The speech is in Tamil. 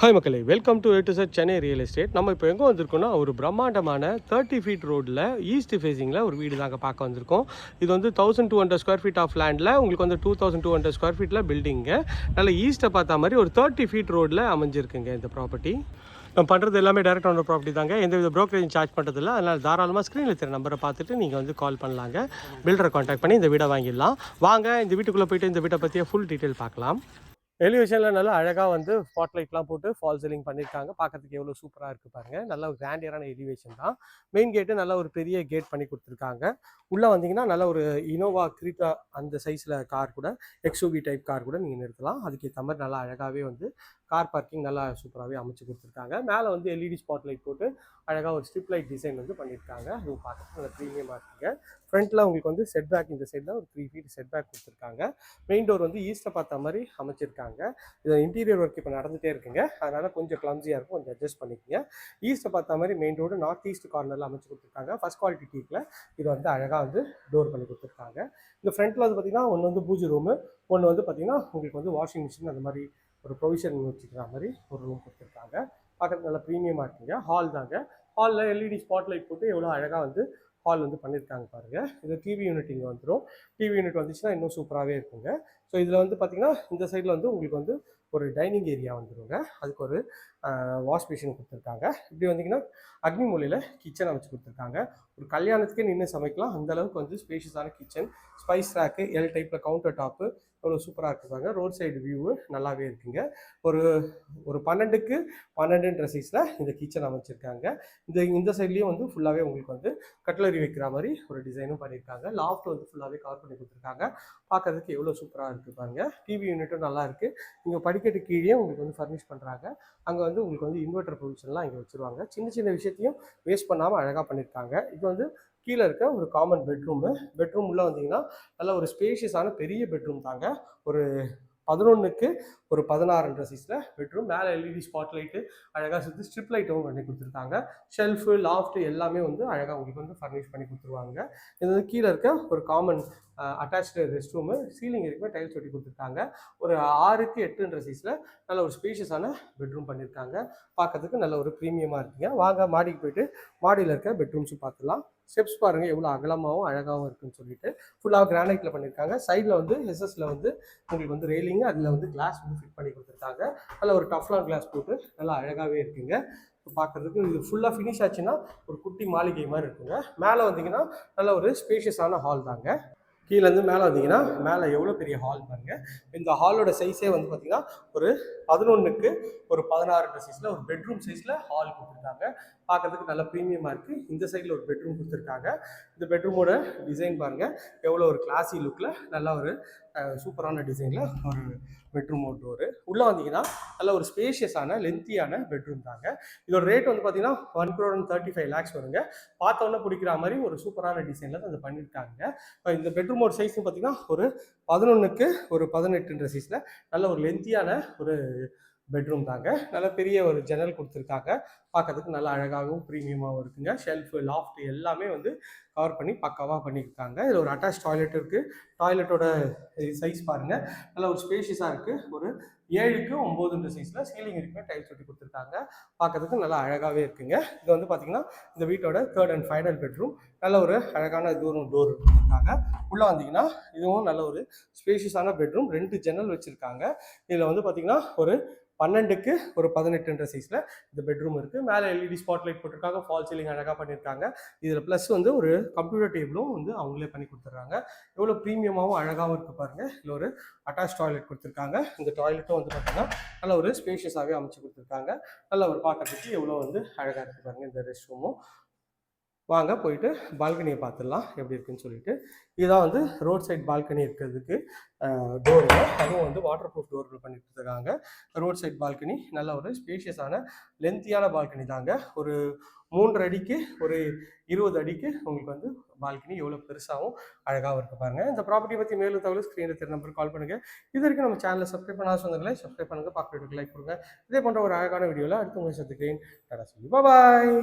ஹாய் மக்களே. வெல்கம் டு எட்டு சார் சென்னை ரியல் எஸ்டேட் நம்ம இப்போ எங்கே வந்திருக்கோம்னா ஒரு பிரம்மாண்டமான தேர்ட்டி ஃபீட் ரோட்டில் ஈஸ்ட் ஃபேஸிங்கில் ஒரு வீடு தாங்க பார்க்க வந்திருக்கோம். இது வந்து thousand two hundred square feet of லேண்டில் உங்களுக்கு வந்து two thousand two hundred square ஃபீட்டில் பில்டிங்கு நல்ல ஈஸ்ட்டை பார்த்தா மாதிரி ஒரு தேர்ட்டி ஃபீட் ரோட்டில் அமைஞ்சிருக்குங்க இந்த ப்ராப்பர்ட்டி நம்ம பண்ணுறது எல்லாமே டேரக்ட் ஆன ப்ராப்பர்ட்டி தாங்க. எந்த வித ப்ரோக்கரேஜ் சார்ஜ் பண்ணுறதில்ல அதனால் தாராளமாக ஸ்க்ரீனில் தெரிய நம்பரை பார்த்துட்டு நீங்கள் வந்து கால் பண்ணலாங்க. பில்டரை காண்டாக்ட் பண்ணி இந்த வீடை வாங்கிடலாம். வாங்க இந்த வீட்டுக்குள்ளே போயிட்டு இந்த வீட்டை பற்றிய ஃபுல் டீட்டெயில் பார்க்கலாம். எலிவேஷனில் நல்லா அழகாக வந்து ஸ்பாட் லைட்லாம் போட்டு ஃபால் சீலிங் பண்ணியிருக்காங்க பார்க்கறதுக்கு எவ்வளோ சூப்பராக இருக்குது பாருங்க. நல்ல ஒரு கிராண்டியரான எலிவேஷன் தான். மெயின் கேட்டு நல்ல ஒரு பெரிய கேட் பண்ணி கொடுத்துருக்காங்க. உள்ளே வந்தீங்கன்னா நல்ல ஒரு இனோவா கிரீட்டா அந்த சைஸில் கார் கூட எக்ஸ்யூவி டைப் கார் கூட நீங்கள் நிறுத்தலாம். அதுக்கேற்ற மாதிரி நல்லா அழகாகவே வந்து கார் பார்க்கிங் நல்லா சூப்பராகவே அமைச்சு கொடுத்துருக்காங்க. மேலே வந்து எல்இடி ஸ்பாட் லைட் போட்டு அழகாக ஒரு ஸ்ட்ரிப் லைட் டிசைன் வந்து பண்ணியிருக்காங்க அதுவும் பார்க்கறதுக்கு நல்ல ப்ரீமியமாக இருக்குங்க. ஃப்ரண்ட்டில் உங்களுக்கு வந்து செட் பேக் இந்த சைடில் ஒரு த்ரீ ஃபீட் செட் பேக் கொடுத்துருக்காங்க. மெயின் டோர் வந்து ஈஸ்ட்டை பார்த்த மாதிரி அமைச்சிருக்காங்க. இது இன்டீரியர் ஒர்க் இப்போ நடந்துகிட்டே இருக்குங்க. அதனால் கொஞ்சம் கிளம்ஸியாக இருக்கும். கொஞ்சம் அட்ஜஸ்ட் பண்ணிக்கோங்க. ஈஸ்ட்டை பார்த்த மாதிரி மெயின் ரோடு நார்த் ஈஸ்ட் கார்னரில் அமைச்சு கொடுத்துருக்காங்க. ஃபஸ்ட் குவாலிட்டி டீக்கில் இது வந்து அழகாக வந்து டோர் பண்ணி கொடுத்துருக்காங்க. இந்த ஃப்ரண்ட்டில் வந்து பார்த்திங்கன்னா ஒன்று வந்து பூஜை ரூமு ஒன்று வந்து பார்த்திங்கன்னா உங்களுக்கு வந்து வாஷிங் மிஷின் அந்த மாதிரி ஒரு ப்ரொவிஷன் வச்சுக்கிற மாதிரி ஒரு ரூம் கொடுத்துருக்காங்க. பார்க்கறதுக்கு நல்லா ப்ரீமியமாக இருக்குங்க. ஹால் தாங்க. ஹாலில் எல்இடி ஸ்பாட் லைட் போட்டு எவ்வளோ அழகாக வந்து ஹால் வந்து பண்ணியிருக்காங்க பாருங்கள் இது டிவி யூனிட் இங்கே வந்துடும் டிவி யூனிட் வந்துச்சுன்னா இன்னும் சூப்பராகவே இருக்குங்க. ஸோ இதில் வந்து பார்த்திங்கன்னா இந்த சைடில் வந்து உங்களுக்கு வந்து ஒரு டைனிங் ஏரியா வந்துருங்க. அதுக்கு ஒரு வாஷ் மிஷின் கொடுத்துருக்காங்க. இப்படி வந்தீங்கன்னா அக்னி மூலையில் கிச்சன் அமைச்சு கொடுத்துருக்காங்க. ஒரு கல்யாணத்துக்கே நின்று சமைக்கலாம். அந்த அளவுக்கு வந்து ஸ்பேஷியஸான கிச்சன் ஸ்பைஸ் ரேக்கு எல் டைப்பில் கவுண்டர் டாப்பு அவ்வளோ சூப்பராக இருக்குங்க ரோட் சைடு வியூவு நல்லாவே இருக்குங்க. ஒரு ஒரு பன்னெண்டுக்கு பன்னெண்டுன்ற சைஸில் இந்த கிச்சன் அமைச்சிருக்காங்க. இந்த இந்த சைட்லேயும் வந்து ஃபுல்லாகவே உங்களுக்கு வந்து கட்லரி வைக்கிற மாதிரி ஒரு டிசைனும் பண்ணியிருக்காங்க லாஃப்ட் வந்து ஃபுல்லாகவே கவர் பண்ணி கொடுத்துருக்காங்க. பார்க்கறதுக்கு எவ்வளோ சூப்பராக இருக்குது பாருங்க. டிவி யூனிட்டும் நல்லா இருக்குது இங்கே படிக்கட்டு கீழே உங்களுக்கு வந்து ஃபர்னிஷ் பண்ணுறாங்க அங்கே வந்து உங்களுக்கு வந்து இன்வெர்டர் பொசிஷன்லாம் இங்கே வச்சுருவாங்க. சின்ன சின்ன விஷயத்தையும் வேஸ்ட் பண்ணாமல் அழகாக பண்ணியிருக்காங்க இது வந்து கீழே இருக்க ஒரு காமன் பெட்ரூமு பெட்ரூம் உள்ளே வந்தீங்கன்னா நல்ல ஒரு ஸ்பேஷியஸான பெரிய பெட்ரூம் தாங்க. ஒரு பதினொன்றுக்கு ஒரு பதினாறுன்ற சைஸில் பெட்ரூம் மேலே எல்இடி ஸ்பாட் லைட்டு அழகாக சுற்றி ஸ்ட்ரிப் லைட்டும் பண்ணி கொடுத்துருக்காங்க. ஷெல்ஃபு லாஃப்ட் எல்லாமே வந்து அழகாக உங்களுக்கு வந்து ஃபர்னிஷ் பண்ணி கொடுத்துருவாங்க. இது வந்து கீழே இருக்க ஒரு common attach rest room ceiling இருக்குமே டைல்ஸ் ஒட்டி கொடுத்துருக்காங்க. ஒரு ஆறுக்கு எட்டுன்ற சைஸில் நல்ல ஒரு ஸ்பேஷியஸான பெட்ரூம் பண்ணியிருக்காங்க பார்க்கறதுக்கு நல்ல ஒரு ப்ரீமியமாக இருக்குங்க. வாங்க மாடிக்கு போயிட்டு மாடியில் இருக்க பெட்ரூம்ஸும் பார்த்துலாம் ஸ்டெப்ஸ் பாருங்கள் எவ்வளோ அகலமாகவும் அழகாகவும் இருக்குன்னு சொல்லிட்டு. ஃபுல்லாக கிரானைட்டில் பண்ணியிருக்காங்க சைடில் வந்து எஸ்எஸ்ல வந்து உங்களுக்கு வந்து ரெயிலிங் அதில் வந்து கிளாஸ் வந்து ஃபிட் பண்ணி கொடுத்துருக்காங்க. அதில் ஒரு டஃப்லான் கிளாஸ் போட்டு நல்லா அழகாகவே இருக்குங்க. பார்க்குறதுக்கு இது ஃபுல்லாக ஃபினிஷ் ஆச்சுன்னா ஒரு குட்டி மாளிகை மாதிரி இருக்குங்க. மேலே வந்தீங்கன்னா நல்ல ஒரு ஸ்பேஷியஸான ஹால் தாங்க. கீழேருந்து மேலே வந்தீங்கன்னா மேலே எவ்வளோ பெரிய ஹால் பாருங்க. இந்த ஹாலோட சைஸே வந்து பார்த்தீங்கன்னா ஒரு பதினொன்றுக்கு ஒரு பதினாறு சைஸில் ஒரு பெட்ரூம் சைஸில் ஹால் கொடுத்துருக்காங்க. பார்க்கறதுக்கு நல்ல ப்ரீமியமாக இருக்குது இந்த சைடில் ஒரு பெட்ரூம் கொடுத்துருக்காங்க. இந்த பெட்ரூமோட டிசைன் பாருங்கள் எவ்வளோ ஒரு கிளாஸி லுக்கில் நல்ல ஒரு சூப்பரான டிசைனில் ஒரு பெட்ரூம் டோரு உள்ளே வந்தீங்கன்னா நல்ல ஒரு ஸ்பேஷியஸான லென்த்தியான பெட்ரூம் தாங்க. இதோட ரேட் வந்து பார்த்தீங்கன்னா one crore and thirty five lakhs வருங்க பார்த்தோன்னே பிடிக்கிற மாதிரி ஒரு சூப்பரான டிசைனில் அதை பண்ணியிருக்காங்க இந்த பெட்ரூம் பெட்ரூமோட சைஸ்னு பார்த்தீங்கன்னா ஒரு பதினொன்றுக்கு ஒரு பதினெட்டுன்ற சைஸில் நல்ல ஒரு லென்த்தியான ஒரு பெட்ரூம் தாங்க. நல்ல பெரிய ஒரு ஜன்னல் கொடுத்துருக்காங்க. பார்க்கறதுக்கு நல்லா அழகாகவும் ப்ரீமியமாகவும் இருக்குங்க. ஷெல்ஃபு லாஃப்ட் எல்லாமே வந்து கவர் பண்ணி பக்காவாக பண்ணியிருக்காங்க இதில் ஒரு அட்டாச் டாய்லெட் இருக்குது டாய்லெட்டோட சைஸ் பாருங்கள் நல்ல ஒரு ஸ்பேஷியஸாக இருக்குது ஒரு ஏழுக்கு ஒம்போதுன்ற சைஸில் சீலிங் இருக்குமே டைல்ஸ் ஒட்டி கொடுத்துருக்காங்க. பார்க்கறதுக்கு நல்லா அழகாகவே இருக்குங்க. இது வந்து பார்த்திங்கன்னா இந்த வீட்டோட தேர்ட் அண்ட் ஃபைனல் பெட்ரூம் நல்ல ஒரு அழகான தூரம் டோர் கொடுத்துருக்காங்க. உள்ளே வந்தீங்கன்னா இதுவும் நல்ல ஒரு ஸ்பேஷியஸான பெட்ரூம் ரெண்டு ஜன்னல் வச்சுருக்காங்க. இதில் வந்து பார்த்திங்கன்னா ஒரு பன்னெண்டுக்கு ஒரு பதினெட்டுன்ற சைஸில் இந்த பெட்ரூம் இருக்குது மேலே எல்இடி ஸ்பாட் லைட் போட்டிருக்காங்க ஃபால் சீலிங் அழகாக பண்ணியிருக்காங்க இதில் ப்ளஸ் வந்து ஒரு கம்ப்யூட்டர் டேபிளும் வந்து அவங்களே பண்ணி கொடுத்துட்றாங்க. எவ்வளோ ப்ரீமியமாகவும் அழகாகவும் இருக்குது பாருங்கள் இதில் ஒரு அட்டாச் டாய்லெட் கொடுத்துருக்காங்க. இந்த டாய்லெட்டும் வந்து பார்த்தீங்கன்னா நல்ல ஒரு ஸ்பேஷியஸாகவே அமைச்சு கொடுத்துருக்காங்க. நல்ல ஒரு பார்க்கறதுக்கு எவ்வளோ வந்து அழகாக இருக்குது பாருங்கள் இந்த ரெஸ்ட் ரூமும் வாங்க போயிட்டு பால்கனியை பார்த்துடலாம். எப்படி இருக்குன்னு சொல்லிட்டு. இதுதான் வந்து ரோட் சைட் பால்கனி இருக்கிறதுக்கு டோர் அதுவும் வந்து வாட்டர் ப்ரூஃப் டோர் பண்ணி கொடுத்துருக்காங்க ரோட் சைட் பால்கனி நல்ல ஒரு ஸ்பேஷியஸான லென்த்தியான பால்கனி தாங்க. ஒரு மூன்று அடிக்கு ஒரு இருபது அடிக்கு உங்களுக்கு வந்து பால்கனி எவ்வளோ பெருசாகவும் அழகாகவும் இருக்க பாருங்க. இந்த ப்ராப்பர்ட்டி பற்றி மேலும் தகவல் ஸ்க்ரீனில் தெரிய நம்பருக்கு கால் பண்ணுங்கள் இது வரைக்கும் நம்ம சேனலை சப்ஸ்கிரைப் பண்ணாத சொந்தங்களே சப்ஸ்கிரைப் பண்ணுங்கள் பார்க்குறதுக்கு லைக் கொடுங்க. இதே போன்ற ஒரு அழகான வீடியோவில் அடுத்து உங்களை சந்திக்கிறேன். சொல்லி பாய்